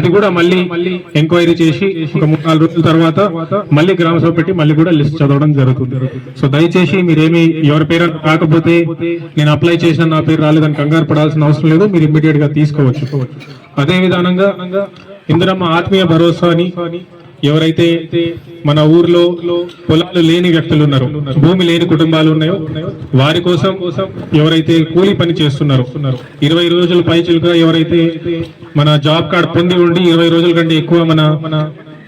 అది కూడా మళ్ళీ ఎంక్వైరీ చేసి ఒక మూడు నాలుగు రోజుల తర్వాత మళ్ళీ గ్రామ సభ పెట్టి మళ్ళీ కూడా లిస్ట్ చదవడం జరుగుతుంది. సో దయచేసి మీరేమి ఎవరి పేరు కాకపోతే నేను అప్లై చేసిన నా పేరు రాలేదని కంగారు పడాల్సిన అవసరం లేదు మీరు ఇమ్మీడియట్గా తీసుకోవచ్చు. అదే విధానంగా ఇందిరమ్మ ఆత్మీయ భరోసా అని ఎవరైతే మన ఊర్లో పొలాలు లేని వ్యక్తులు ఉన్నారు భూమి లేని కుటుంబాలు ఉన్నాయో వారి కోసం ఎవరైతే కూలీ పని చేస్తున్నారో ఇరవై రోజుల పైచులుగా ఎవరైతే మన జాబ్ కార్డ్ పొంది ఉండి ఇరవై రోజుల కంటే ఎక్కువ మన మన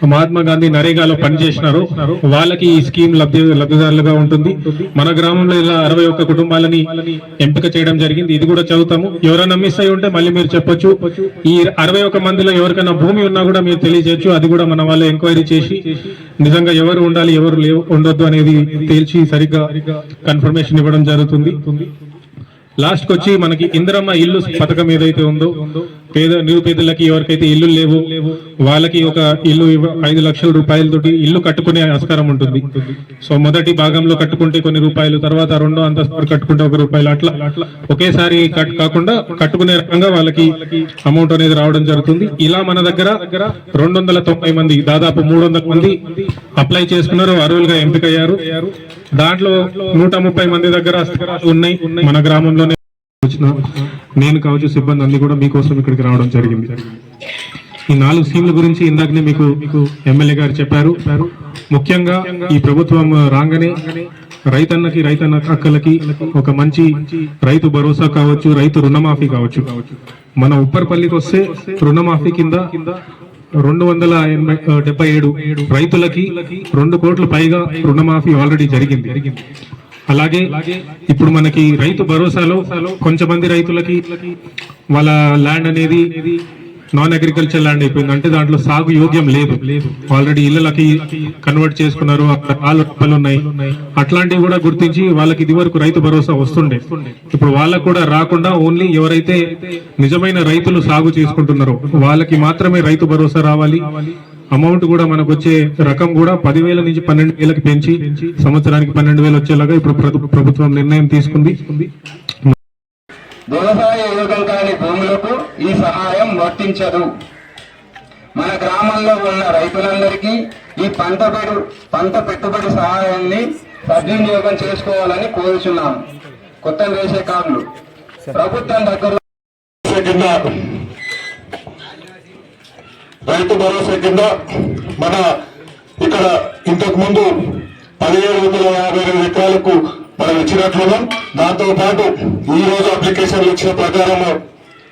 మహాత్మా గాంధీ నరేగాలో పనిచేసినారు. వాళ్ళకి ఈ స్కీమ్ లబ్ధి లబ్ధిదారులుగా ఉంటుంది. మన గ్రామంలో ఇలా అరవై ఒక్క కుటుంబాలని ఎంపిక చేయడం జరిగింది. ఇది కూడా చదువుతాము. ఎవరైనా మిస్ అయి ఉంటే మళ్ళీ మీరు చెప్పొచ్చు. ఈ అరవై ఒక్క మందిలో ఎవరికైనా భూమి ఉన్నా కూడా మీరు తెలియజేయచ్చు. అది కూడా మన వాళ్ళు ఎంక్వైరీ చేసి నిజంగా ఎవరు ఉండాలి ఎవరు లేవు ఉండొద్దు అనేది తేల్చి సరిగ్గా కన్ఫర్మేషన్ ఇవ్వడం జరుగుతుంది. లాస్ట్కి వచ్చి మనకి ఇందిరమ్మ ఇల్లు పథకం ఏదైతే ఉందో పేద నిరుపేదలకి ఎవరికైతే ఇల్లు లేవు వాళ్ళకి ఒక ఇల్లు ఐదు లక్షల రూపాయలతోటి ఇల్లు కట్టుకునే ఆస్కారం ఉంటుంది. సో మొదటి భాగంలో కట్టుకుంటే కొన్ని రూపాయలు తర్వాత రెండో అంతస్తు కట్టుకుంటే ఒక రూపాయలు అట్లా ఒకేసారి కట్ కాకుండా కట్టుకునే రకంగా వాళ్ళకి అమౌంట్ అనేది రావడం జరుగుతుంది. ఇలా మన దగ్గర రెండు వందల తొంభై మంది దాదాపు మూడు వందల మంది అప్లై చేసుకున్నారు అర్హులుగా ఎంపికయ్యారు. దాంట్లో నూట ముప్పై మంది దగ్గర ఉన్నాయి మన గ్రామంలోనే. వచ్చిన నేను కావచ్చు సిబ్బంది అన్ని కూడా మీకోసం ఇక్కడికి రావడం జరిగింది. ఈ నాలుగు స్కీమ్ల గురించి ఇందాకనే మీకు మీకు ఎమ్మెల్యే గారు చెప్పారు. ముఖ్యంగా ఈ ప్రభుత్వం రాగానే రైతన్నకి రైతన్న అక్కలకి ఒక మంచి రైతు భరోసా కావచ్చు రైతు రుణమాఫీ కావచ్చు. మన ఉప్పర్పల్లికి వస్తే రుణమాఫీ కింద రెండు వందల ఎనభై డెబ్బై ఏడు రైతులకి రెండు కోట్ల పైగా రుణమాఫీ ఆల్రెడీ జరిగింది. అలాగే ఇప్పుడు మనకి రైతు భరోసాలో కొంతమంది రైతులకి వాళ్ళ ల్యాండ్ అనేది నాన్ అగ్రికల్చర్ ల్యాండ్ అయిపోయింది. అంటే దాంట్లో సాగు యోగ్యం లేదు. ఆల్రెడీ ఇళ్ళలకి కన్వర్ట్ చేసుకున్నారు. అక్కడ ఉన్నాయి. అట్లాంటివి కూడా గుర్తించి వాళ్ళకి ఇది వరకు రైతు భరోసా వస్తుండే. ఇప్పుడు వాళ్ళకు కూడా రాకుండా ఓన్లీ ఎవరైతే నిజమైన రైతులు సాగు చేసుకుంటున్నారో వాళ్ళకి మాత్రమే రైతు భరోసా రావాలి. అమౌంట్ కూడా మనకు వచ్చే రకం కూడా పదివేల నుంచి పన్నెండు వేలకు పెంచి సంవత్సరానికి పన్నెండు వేలు వచ్చేలాగా ఇప్పుడు ప్రభు- ప్రభుత్వం నిర్ణయం తీసుకుంది. వ్యవసాయ యోగం కాని భూములకు ఈ సహాయం వర్తించదు. మన గ్రామంలో ఉన్న రైతులందరికీ ఈ పంట పెడు పంట పెట్టుబడి సహాయాన్ని సద్వినియోగం చేసుకోవాలని కోరుచున్నాం. కొత్త వేసే కార్లు. ప్రభుత్వం దగ్గర రైతు భరోసా కింద మన ఇక్కడ ఇంతకు ముందు పదిహేడు వందల యాభై రెండు ఎకరాలకు మనం ఇచ్చినట్లున్నాం. దాంతో పాటు ఈ రోజు అప్లికేషన్లు ఇచ్చిన ప్రకారం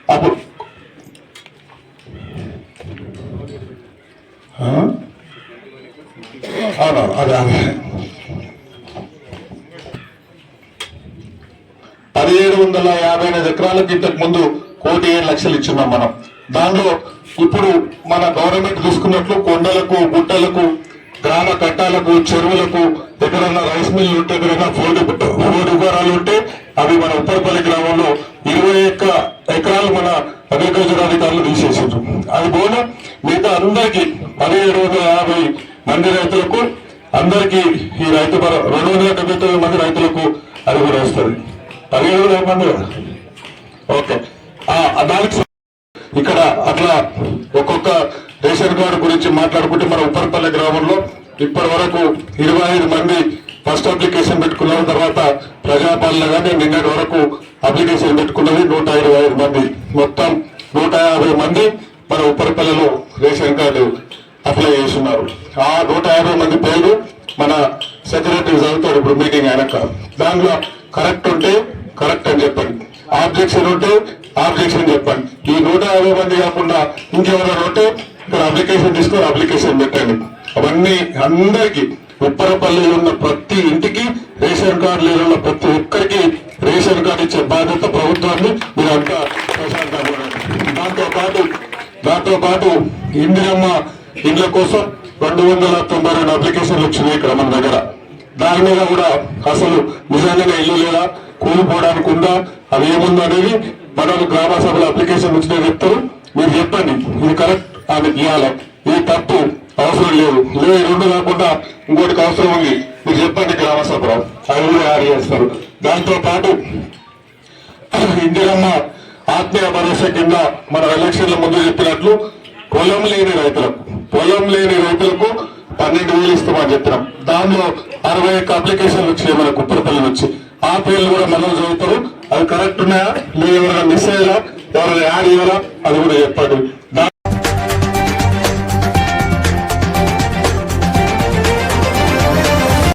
అప్పుడు అదే అదే. పదిహేడు వందల యాభై ఐదు ఎకరాలకు ఇంతకు ముందు కోటి ఏడు లక్షలు ఇచ్చున్నాం మనం. దానిలో ఇప్పుడు మన గవర్నమెంట్ చూసుకున్నట్లు కొండలకు గుట్టలకు గ్రామ కట్టాలకు చెరువులకు ఎక్కడన్నా రైస్ మిల్లు ఉంటే ఎక్కడన్నా ఫోర్డు ఫోర్డు ఉపరాలు ఉంటే అవి మన ఉప్పరపల్లి గ్రామంలో ఇరవై ఒక్క ఎకరాలు మన అగ్రికల్చర్ అధికారులు తీసేసారు అది పోను మిగతా అందరికీ పదిహేడు వందల యాభై మంది రైతులకు అందరికీ ఈ రైతు రెండు వందల డెబ్బై తొమ్మిది మంది రైతులకు అది కూడా వస్తుంది. పదిహేడు వందల మంది ఓకే. ఆ, దానికి ఇక్కడ అట్లా ఒక్కొక్క రేషన్ కార్డు గురించి మాట్లాడుకుంటే మన ఉప్పరపల్లి గ్రామంలో ఇప్పటి వరకు ఇరవై ఐదు మంది ఫస్ట్ అప్లికేషన్ పెట్టుకున్న తర్వాత ప్రజాపాలన కానీ నిన్నటి వరకు అప్లికేషన్ పెట్టుకున్నది నూట ఇరవై ఐదు మంది. మొత్తం నూట యాభై మంది మన ఉప్పరపల్లిలో రేషన్ కార్డు అప్లై చేస్తున్నారు. ఆ నూట యాభై మంది పేరు మన సెక్రటరీ చదువుతాడు ఇప్పుడు మీటింగ్ అయినాక. దానిలో కరెక్ట్ ఉంటే కరెక్ట్ అని చెప్పండి. ఆబ్జెక్షన్ ఉంటే అప్లికేషన్ చెప్పండి. ఈ నూట యాభై మంది కాకుండా ఇంకెవరైనా ఉంటే ఇక్కడ అప్లికేషన్ తీసుకొని అప్లికేషన్ పెట్టండి. అవన్నీ అందరికీ ఉప్పరపల్లిలో ఉన్న ప్రతి ఇంటికి రేషన్ కార్డు ప్రతి ఒక్కరికి రేషన్ కార్డు ఇచ్చే బాధ్యత ప్రభుత్వాన్ని మీరంతా ప్రశాంతంగా దాంతోపాటు దాంతో పాటు దాంతో పాటు ఇందిరమ్మ ఇండ్ల కోసం రెండు వందల తొంభై రెండు అప్లికేషన్లు వచ్చినాయి ఇక్కడ మన దగ్గర. దాని మీద కూడా అసలు నిజంగానే ఇల్లు లేదా కూలిపోవడానికి ఉందా? అది ఏముందో అనేది మనం గ్రామ సభలో అప్లికేషన్ వచ్చినా చెప్తారు. మీరు చెప్పండి. ఇది కరెక్ట్? ఆమె ఇవ్వాలి ఇది తప్పు అవసరం లేదు. లేదు రెండు కాకుండా ఇంకోటికి అవసరం ఉంది. మీరు చెప్పండి గ్రామ సభలో. అది కూడా యాడ్ చేస్తారు. దాంతో పాటు ఇందిరమ్మ ఆత్మీయ భరోసా కింద మన ఎలక్షన్ల ముందు చెప్పినట్లు పొలం లేని రైతులకు పొలం లేని రైతులకు పన్నెండు వేలు ఇస్తామని చెప్పినాం. దానిలో అరవై ఒక్క అప్లికేషన్లు వచ్చినాయి మన కుప్పరపల్లి నుంచి. ఆ పేర్లు కూడా మనం చదువుతారు. అవి కరెక్ట్ ఉన్నాయా? మీరు ఎవరైనా మిస్ అయ్యారా ఎవరైనా యాడ్ అయ్యారా అది కూడా చెప్పండి.